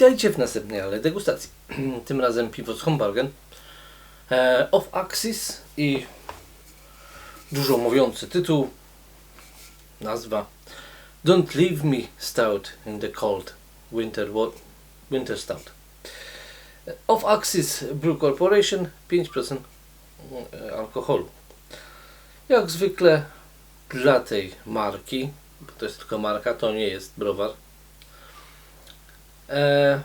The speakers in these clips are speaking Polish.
Witajcie w następnej ale degustacji. Tym razem piwo z Hombargen. E, off Axis i dużo mówiący tytuł. Nazwa Don't Leave Me Stout in the Cold Winter, winter Stout. E, Off Axis Brew Corporation 5% e, alkoholu. Jak zwykle dla tej marki, bo to jest tylko marka, to nie jest browar. E,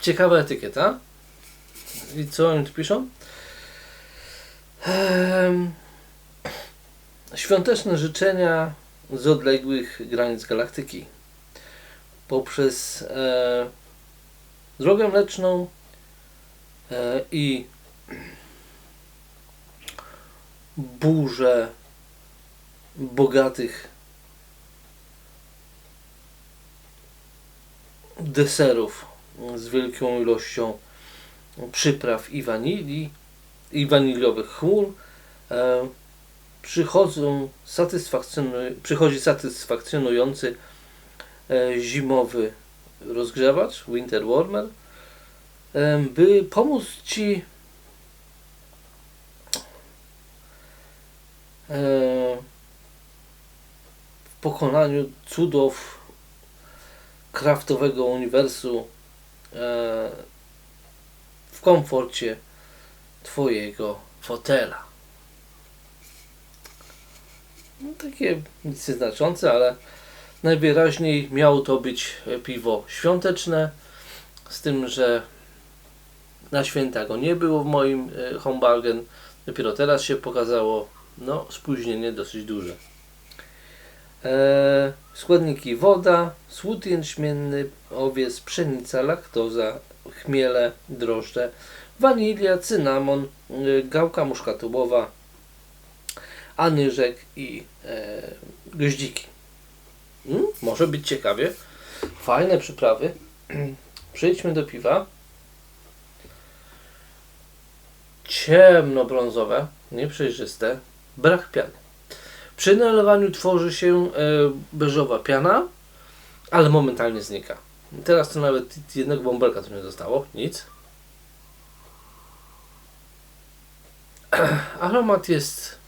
ciekawa etykieta. I co oni tu piszą? Em, świąteczne życzenia z odległych granic galaktyki. Poprzez e, drogę mleczną e, i burzę bogatych deserów z wielką ilością przypraw i wanilii i waniliowych chmur e, przychodzą satysfakcjonuj, przychodzi satysfakcjonujący e, zimowy rozgrzewacz Winter Warmer e, by pomóc Ci e, w pokonaniu cudów kraftowego uniwersum e, w komforcie Twojego fotela. No, takie nic nieznaczące, ale najwyraźniej miało to być piwo świąteczne, z tym, że na święta go nie było w moim e, Hombargen. Dopiero teraz się pokazało, no spóźnienie dosyć duże. E, składniki woda, słód jęczmienny, owiec, pszenica, laktoza, chmiele, drożdże, wanilia, cynamon, y, gałka muszkatołowa, anyżek i e, goździki. Mm, może być ciekawie. Fajne przyprawy. Przejdźmy do piwa. Ciemnobrązowe, nieprzejrzyste, brak piany. Przy nalewaniu tworzy się e, beżowa piana, ale momentalnie znika. Teraz to nawet jednego bąbelka tu nie zostało, nic. Aromat jest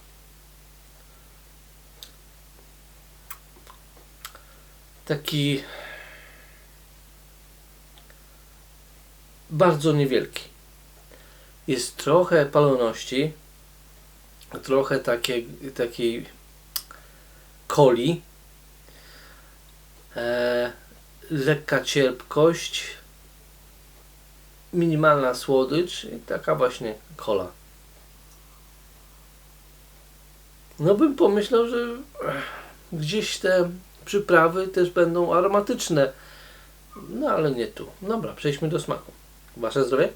taki bardzo niewielki. Jest trochę paloności, trochę takiej, takiej coli, e, lekka cierpkość, minimalna słodycz i taka właśnie kola. No bym pomyślał, że gdzieś te przyprawy też będą aromatyczne. No ale nie tu. Dobra, przejdźmy do smaku. Wasze zdrowie?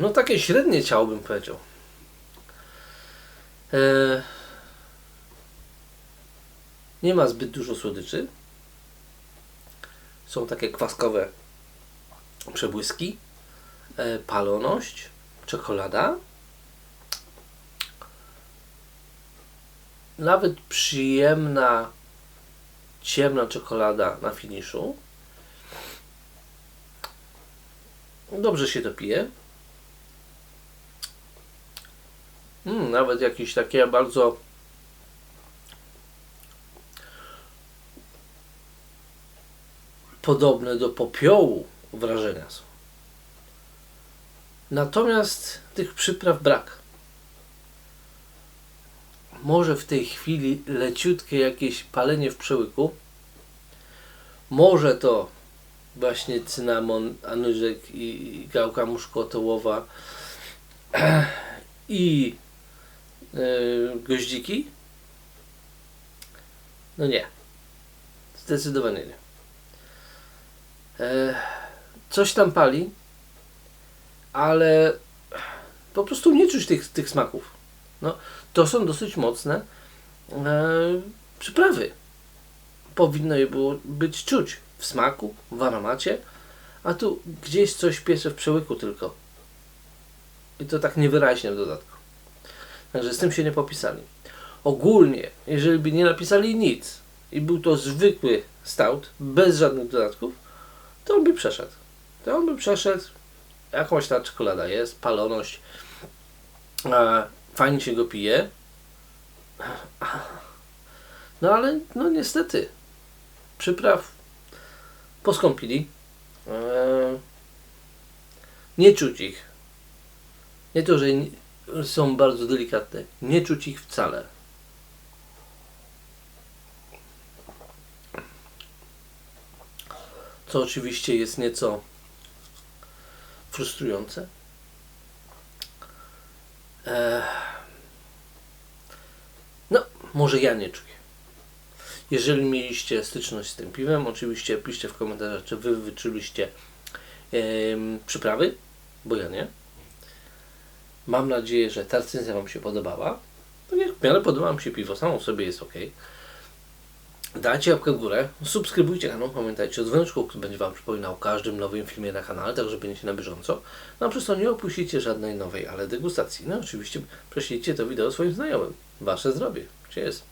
No takie średnie ciało bym powiedział. Eee, nie ma zbyt dużo słodyczy. Są takie kwaskowe przebłyski. E, paloność, czekolada. Nawet przyjemna, ciemna czekolada na finiszu. Dobrze się to pije. Mm, nawet jakieś takie bardzo podobne do popiołu wrażenia są. Natomiast tych przypraw brak. Może w tej chwili leciutkie jakieś palenie w przełyku. Może to właśnie cynamon, anyżek i gałka muszkotołowa i goździki? No nie. Zdecydowanie nie. E, coś tam pali, ale po prostu nie czuć tych, tych smaków. No, to są dosyć mocne e, przyprawy. Powinno je było być czuć w smaku, w aromacie, a tu gdzieś coś piecze w przełyku tylko. I to tak niewyraźnie w dodatku. Także z tym się nie popisali. Ogólnie, jeżeli by nie napisali nic i był to zwykły stout, bez żadnych dodatków, to on by przeszedł. To on by przeszedł. Jakąś ta czekolada jest, paloność. A, fajnie się go pije. No ale, no niestety, przypraw poskąpili. Eee, nie czuć ich. Nie to, że są bardzo delikatne. Nie czuć ich wcale. Co oczywiście jest nieco frustrujące. Eee, no, może ja nie czuję. Jeżeli mieliście styczność z tym piwem, oczywiście piszcie w komentarzach, czy wy wyczuliście przyprawy, bo ja nie. Mam nadzieję, że ta recenzja Wam się podobała. Tak jak w miarę podoba mi się piwo, samo sobie jest ok. Dajcie łapkę w górę, subskrybujcie kanał, pamiętajcie o dzwoneczku, który będzie Wam przypominał o każdym nowym filmie na kanale, tak żeby będziecie na bieżąco. No a przez to nie opuścicie żadnej nowej, ale degustacji. No oczywiście prześlijcie to wideo swoim znajomym. Wasze zdrowie. Cheers.